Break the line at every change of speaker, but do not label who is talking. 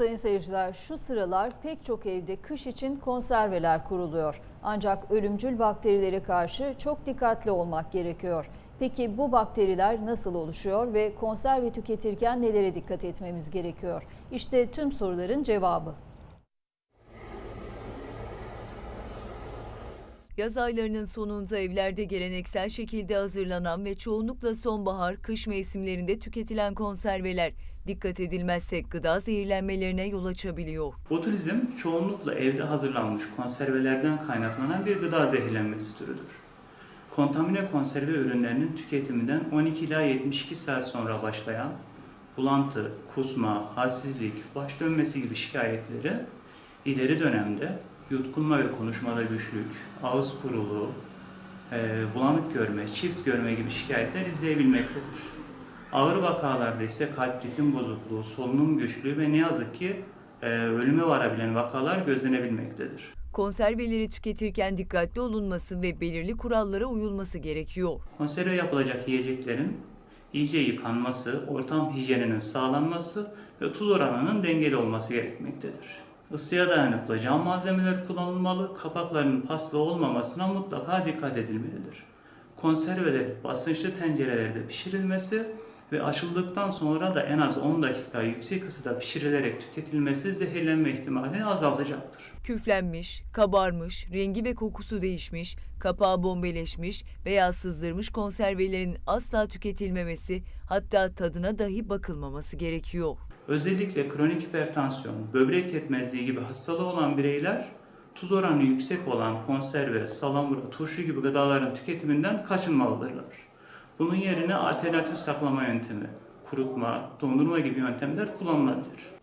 Sayın seyirciler şu sıralar pek çok evde kış için konserveler kuruluyor. Ancak ölümcül bakterilere karşı çok dikkatli olmak gerekiyor. Peki bu bakteriler nasıl oluşuyor ve konserve tüketirken nelere dikkat etmemiz gerekiyor? İşte tüm soruların cevabı.
Yaz aylarının sonunda evlerde geleneksel şekilde hazırlanan ve çoğunlukla sonbahar, kış mevsimlerinde tüketilen konserveler dikkat edilmezse gıda zehirlenmelerine yol açabiliyor.
Botulizm çoğunlukla evde hazırlanmış konservelerden kaynaklanan bir gıda zehirlenmesi türüdür. Kontamine konserve ürünlerinin tüketiminden 12 ila 72 saat sonra başlayan bulantı, kusma, halsizlik, baş dönmesi gibi şikayetleri ileri dönemde yutkunma ve konuşmada güçlük, ağız kuruluğu, e, bulanık görme, çift görme gibi şikayetler izleyebilmektedir. Ağır vakalarda ise kalp ritim bozukluğu, solunum güçlüğü ve ne yazık ki e, ölüme varabilen vakalar gözlenebilmektedir.
Konserveleri tüketirken dikkatli olunması ve belirli kurallara uyulması gerekiyor.
Konserve yapılacak yiyeceklerin iyice yıkanması, ortam hijyeninin sağlanması ve tuz oranının dengeli olması gerekmektedir. Isıya dayanıklı cam malzemeler kullanılmalı, kapaklarının paslı olmamasına mutlaka dikkat edilmelidir. Konserveler basınçlı tencerelerde pişirilmesi ve açıldıktan sonra da en az 10 dakika yüksek ısıda pişirilerek tüketilmesi zehirlenme ihtimalini azaltacaktır.
Küflenmiş, kabarmış, rengi ve kokusu değişmiş, kapağı bombeleşmiş veya sızdırmış konservelerin asla tüketilmemesi hatta tadına dahi bakılmaması gerekiyor.
Özellikle kronik hipertansiyon, böbrek yetmezliği gibi hastalığı olan bireyler tuz oranı yüksek olan konserve, salamura, turşu gibi gıdaların tüketiminden kaçınmalıdırlar. Bunun yerine alternatif saklama yöntemi, kurutma, dondurma gibi yöntemler kullanılabilir.